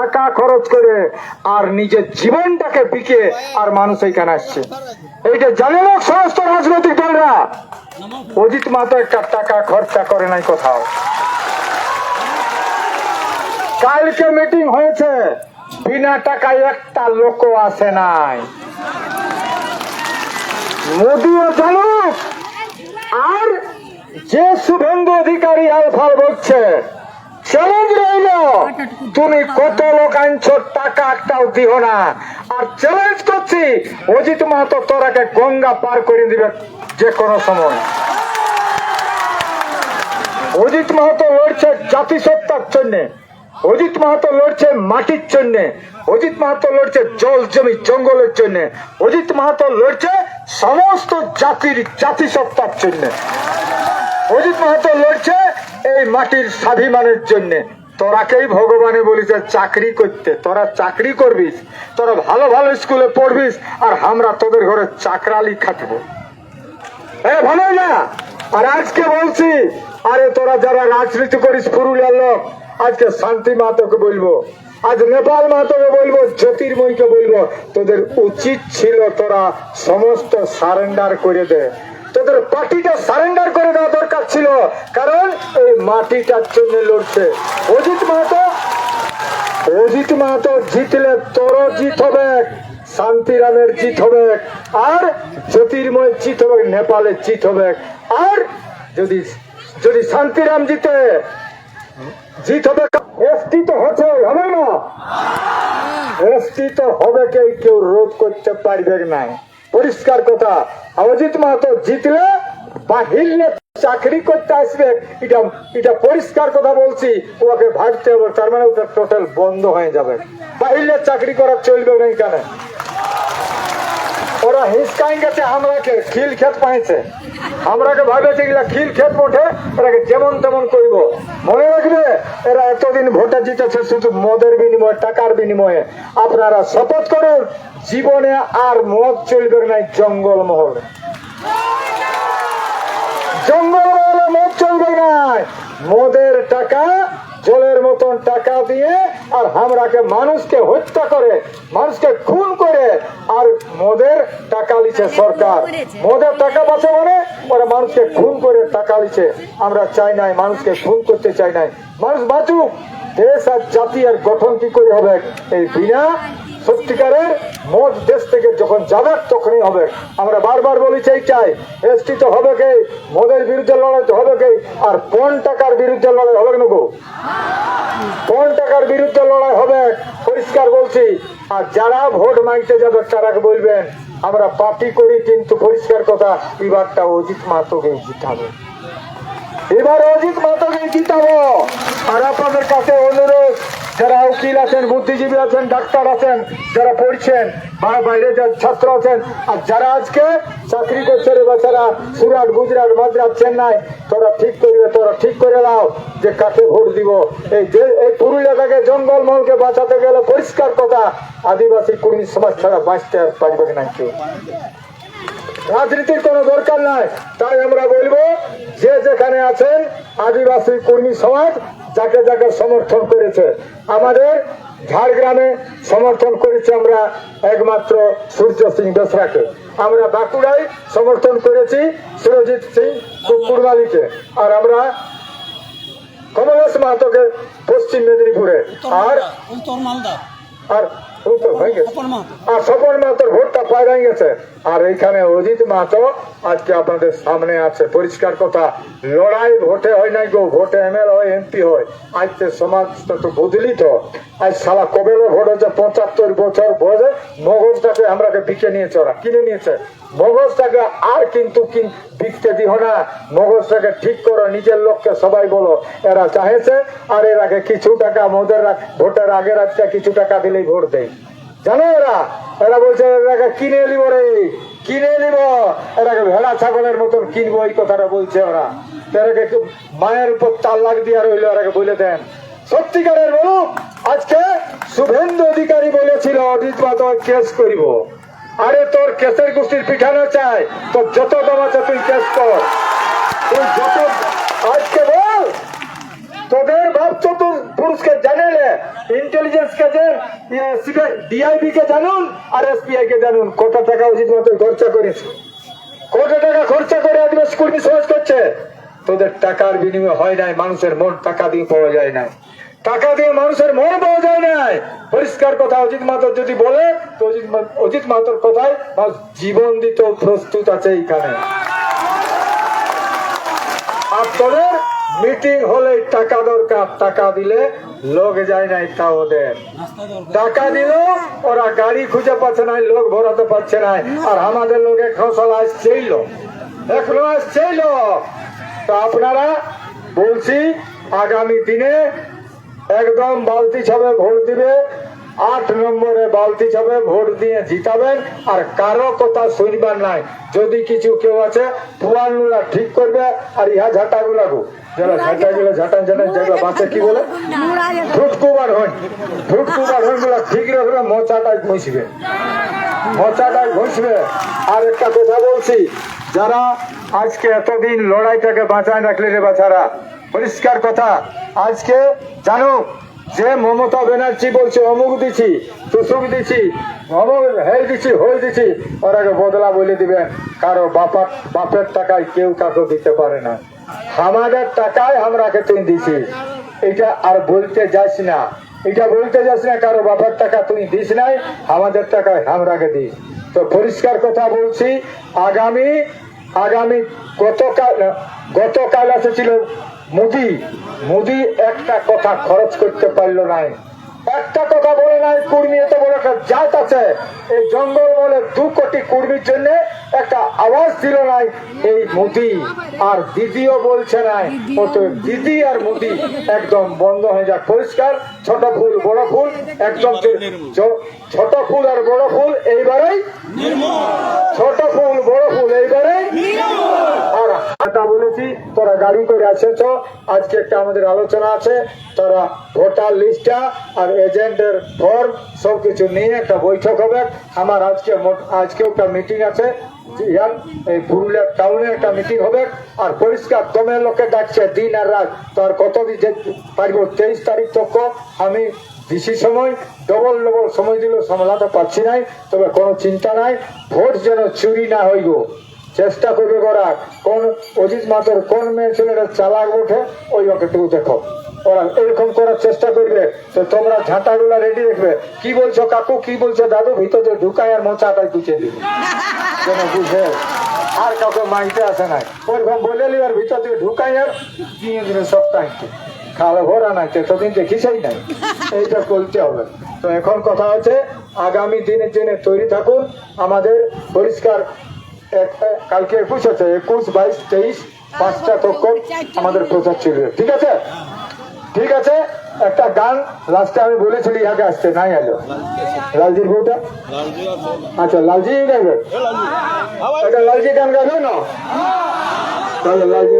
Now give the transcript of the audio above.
টাকা খরচ করে আর নিজের জীবনটাকে বিকে আর মানুষ এখানে আসছে। এইটা জানে না সমস্ত রাজনৈতিক দলরা? অজিত মাতো একটা টাকা খরচা করে নাই কোথাও। কালকে মিটিং হয়েছে, বিনা টাকায় একটা লোক আসে নাই। মোদিও জানুক, আর যে শুভেন্দু অধিকারী আলফাল বলছে চ্যালেঞ্জ রইল। তুমি কত লোক আনছো টাকা একটাও দিও না। আর চ্যালেঞ্জ করছি অজিত মাহাতো তোরাকে গঙ্গা পার করে দিবে যে কোনো সময়। অজিত মাহাতো লড়ছে জাতিসত্তার জন্য। অজিত মাহাতো লড়ছে মাটির জন্য। অজিত মাহাতো লড়ছে জল জমি জঙ্গলের জন্য। অজিত মাহাতো লড়ছে সমস্ত জাতির জাতিসত্তার জন্য। অজিত মাহাতো লড়ছে এই মাটির স্বাভিমানের জন্য। তোরাকেই ভগবানে বলিছে চাকরি করতে। তোরা চাকরি করবিস, তোরা ভালো ভালো স্কুলে পড়বিস, আর আমরা তোদের ঘরে চাকরালি খাটবো। ভালো না আর আজকে বলছি, আরে তোরা যারা রাজনীতি করিস পুরুলিয়ার লোক, আজকে শান্তি মাহাতোকে বলব, আজ নেপাল মাহাতোকে বলব, জ্যোতির্ময়কে বলব, তোদের উচিত ছিল তোরা সমস্ত সারেন্ডার করে দে। তোদের পার্টিটা সারেন্ডার করে দেওয়া দরকার ছিল, কারণ এই মাটিটার জন্য লড়ছে। অজিত মাহাতো অজিত মাহাতো জিতলে তোর জিত হবে, শান্তিরামের জিত হবে, আর জ্যোতির্ময় জিত হবে, নেপালের জিত হবে। আর যদি যদি শান্তিরাম জিতে, জিত হবে এসটি তো হচ্ছে হবে না? এসটি তো হবে কেউ রোধ করতে পারবে না পরিষ্কার কথা। অজিত মাহাতো জিতলে বাহিরলে চাকরি করতে আসবে, এটা এটা পরিষ্কার কথা বলছি। ওকে ভাবতে হবে, তার মানে ওটা টোটাল বন্ধ হয়ে যাবে। বাহিরলে চাকরি করা চলবে না এখানে। ওরা হিসকাই গেছে আমরাকে খিল ক্ষেত পাইছে। আমরাকে ভাবেছে এগুলা খিল ক্ষেত ওঠে এটাকে যেমন তেমন মনে রাখবে, এরা এতদিন জিতেছে শুধু মদের বিনিময়ে, টাকার বিনিময়ে। আপনারা শপথ করুন, জীবনে আর মদ চলবে জঙ্গল মহলে জঙ্গল মহলে মদ চলবে না। মদের টাকা, জলের মতন টাকা দিয়ে আর আমরাকে মানুষকে হত্যা করে, মানুষকে খুন করে, আর মদের টাকা লিছে সরকার। মদের টাকা বাঁচে মানে ওরা মানুষকে খুন করে টাকা লিছে। আমরা চাই নাই, মানুষকে খুন করতে চাই নাই। মানুষ বাঁচুক। দেশ আর জাতি আর গঠন কি করে হবে? এই বিনা সত্যিকারের মদ দেশ থেকে যখন যাবে, তখনই হবে। আমরা বারবার বলি চাই চাই এসটি তো হবে কে? মদের বিরুদ্ধে লড়াই তো হবে কে? আর পণ টাকার বিরুদ্ধে লড়াই হবে না গো? কোন টাকার বিরুদ্ধে লড়াই হবে? পরিষ্কার বলছি। আর যারা ভোট মাইতে যাবে, তারা বলবেন, আমরা পার্টি করি, কিন্তু পরিষ্কার কথা, এবারটা অজিত মাহাতোকে জিতাবে। এবার অজিত মাহাতোকে জিতাবো আর আপনাদের কাছে অনুরোধ যারা উকিল আছেন বুদ্ধিজীবী আছেন, ডাক্তার আছেন, যারা পড়ছেন, বা বাইরে ছাত্র আছেন, আর যারা আজকে চাকরি করছে রে বাচ্চারা, সুরাট, গুজরাট, মাদ্রাস, চেন্নাই, তোরা ঠিক করবে, তোরা ঠিক করে দাও যে কাকে ভোট দিব। এই যে, এই পুরুলিয়া থেকে জঙ্গল মহলকে বাঁচাতে গেলে পরিষ্কার কথা, আদিবাসী কুর্মী সমাজ ছাড়া বাঁচতে পারবে না কেউ। রাজনীতির কোনো দরকার নাই, তাই আমরা বলব যে যেখানে আছেন আদিবাসী কর্মী সমাজ যাকে যাকে সমর্থন করেছে। আমাদের ঝাড়গ্রামে সমর্থন করেছি আমরা একমাত্র সূর্য সিং বেসরাকে আমরা বাঁকুড়ায় সমর্থন করেছি সুরজিৎ সিং কুরবালিকে আর আমরা কমলেশ মাহাতোকে পশ্চিম মেদিনীপুরে। আর আর হয়ে গেছে। আর স্বপন মাহাতোর ভোটটা পাই গেছে। আর এইখানে অজিত মাহাতো আজকে আপনাদের সামনে আছে। পরিষ্কার কথা লড়াই ভোটে হয় নাই গো ভোটে এমএল হয় এমপি হয়। আজকে সমাজটা তো বদলিত আজ সালা কবেলো ভোট হচ্ছে পঁচাত্তর বছর বয়সে মগজটাকে আমরাকে বিকে নিয়েছে ওরা কিনে নিয়েছে। মগজটাকে আর কিন্তু কিন বিকতে দিও না। মগজটাকে ঠিক করো নিজের লোককে সবাই বলো এরা চাহেছে আর এরাকে কিছু টাকা মোদের ভোটের আগের আজকে কিছু টাকা দিলেই ভোট দেয়। জানো এরা? এরা বলছে, এরাকে কিনে নিব রে, কিনে নিব। এরাকে ভেড়া, ছাগলের মতন কিনবো, এই কথাটা বলছে ওরা। এরাকে মায়ের উপর তাল্লাক দিয়া রইল, এরাকে বলে দেন। সত্যিকারের বলুক, আজকে শুভেন্দু অধিকারী বলেছিল, অজিত মাধব কেস করিব। আরে তোর কেসের গোষ্ঠীর পিঠানো চাই, তোর যত দাম আছে তুই কেস কর। তুই যত, আজকে বল, তোদের ভাবছ তো পুরুষকে জানেলে ইন্টেলিজেন্স কে ডিআইবি কে জানুন, আর এসপিআই কে জানুন। কত টাকা উচিত মতো খরচা করেছে কত টাকা খরচা করে আদিবাসী কর্মী সমাজ করছে? তোদের টাকার বিনিময় হয় নাই, মানুষের মন টাকা দিয়ে পাওয়া যায় না টাকা দিয়ে মানুষের মন পাওয়া যায় নাই। পরিষ্কার কথা অজিত মাতর যদি বলে, তো অজিত অজিত মাতর কথায় জীবন দিতে প্রস্তুত আছে এইখানে। আর তোদের মিটিং হলে টাকা দরকার টাকা দিলে লোক যায় নাই তা ওদের টাকা দিল ওরা গাড়ি খুঁজে পাচ্ছে না লোক ভরাতে পারছে না আর আমাদের লোক এখন সাল আসছেইল এখনও আসছেইল তো আপনারা বলছি আগামী দিনে একদম বালতি ছাবে ভোট দিবে আট নম্বরে বালতি ছাবে ভোট দিয়ে জিতাবেন আর কারও কথা শুনবার নাই। যদি কিছু কেউ আছে পুরানগুলা ঠিক করবে আর ইহা ঝাঁটাগুলা গো যারা ঝাঁটাগুলো ঝাঁটান ঝাঁটান যেগুলো বাঁচে কি বলে? ফুটকুবার হন ফুটকুবার হনগুলা ঠিক রাখবে মোচাটাই ঘুষবে। মোচাটাই ঘুষবে। আর একটা কথা বলছি যারা আজকে এতদিন লড়াইটাকে বাঁচায় রাখলে রে বাছারা পরিষ্কার কথা। আজকে জানো যে মমতা ব্যানার্জি বলছে, অমুক দিছি, তুসুক দিছি, অমুক হেই দিছি, হই দিছি ওরাকে বদলা বলে দিবেন। কারও বাপার বাপের টাকায় কেউ কাকে দিতে পারে না। আমাদের টাকায় আমরাকে তুই দিছি। এটা আর বলতে যাস না। এটা বলতে যাস না, কারও বাবার টাকা তুই দিস নাই, আমাদের টাকায় আমরাকে দিস তো পরিষ্কার কথা বলছি, আগামী আগামী গতকাল গতকাল এসেছিল মোদি মোদি একটা কথা খরচ করতে পারল নাই। একটা কথা বলে নাই কুর্মী এত বড় একটা জাত আছে। এই জঙ্গল বলে দু কোটি কুর্মীর জন্য একটা আওয়াজ দিল নাই এই মোদি। আর দিদিও বলছে নাই অত দিদি আর মোদি একদম বন্ধ হয়ে যাক। পরিষ্কার ছোট ফুল বড় ফুল একদম ছোট ফুল আর বড় ফুল এইবারেই ছোট ফুল বড় ফুল এইবারেই এটা বলেছি, তোরা গাড়ি করে আসেছ আজকে একটা আমাদের আলোচনা আছে, তোরা ভোটার লিস্টটা আর এজেন্টের ফর্ম সবকিছু নিয়ে একটা বৈঠক হবে। আমার আজকে মোট- আজকে একটা মিটিং আছে এই পুরুলিয়া টাউনে একটা মিটিং হবে, আর পরিষ্কার দমের লোকে ডাকছে, দিন আর রাত। তোর কত দিন যে পারব, তেইশ তারিখ তক আমি বেশি সময়, ডবল ডবল সময় দিল সামলাতে পারছি নাই, তবে কোনো চিন্তা নাই, ভোট যেন চুরি না হইব। চেষ্টা করবে করা কোন অজিত মাতর কোন মেয়ে ছেলেরা চালাক ওঠে, ওই একটু দেখো। ওরা এরকম করার চেষ্টা করবে, তো তোমরা ঝাঁটাগুলা রেডি রাখবে কি বলছো কাকু, কি বলছো দাদু? ভিতরে ঢুকায় আর মোচাটাই গুছিয়ে দিবে। বুঝে। আর কাউকে মাইতে আসে নাই। ওরকম বলে লি আর ভিতর থেকে ঢুকাই আর দিয়ে দিলে সপ্তাহে। খাওয়া ভরা নাই ততদিন দেখিসই নাই। এইটা করতে হবে। তো এখন কথা হচ্ছে, আগামী দিনের জন্য তৈরি থাকুন। আমাদের পরিষ্কার কালকে একুশ আছে, একুশ, বাইশ, তেইশ, পাঁচটা তক্ক আমাদের প্রচার চলবে। ঠিক আছে? ঠিক আছে? একটা গান লাস্টে আমি বলেছিলি ইহাকে আসতে নাই এলো। লালজির বউটা? আচ্ছা লালজি গাইবে। এটা লালজি গান গাইবে না? তাহলে লালজি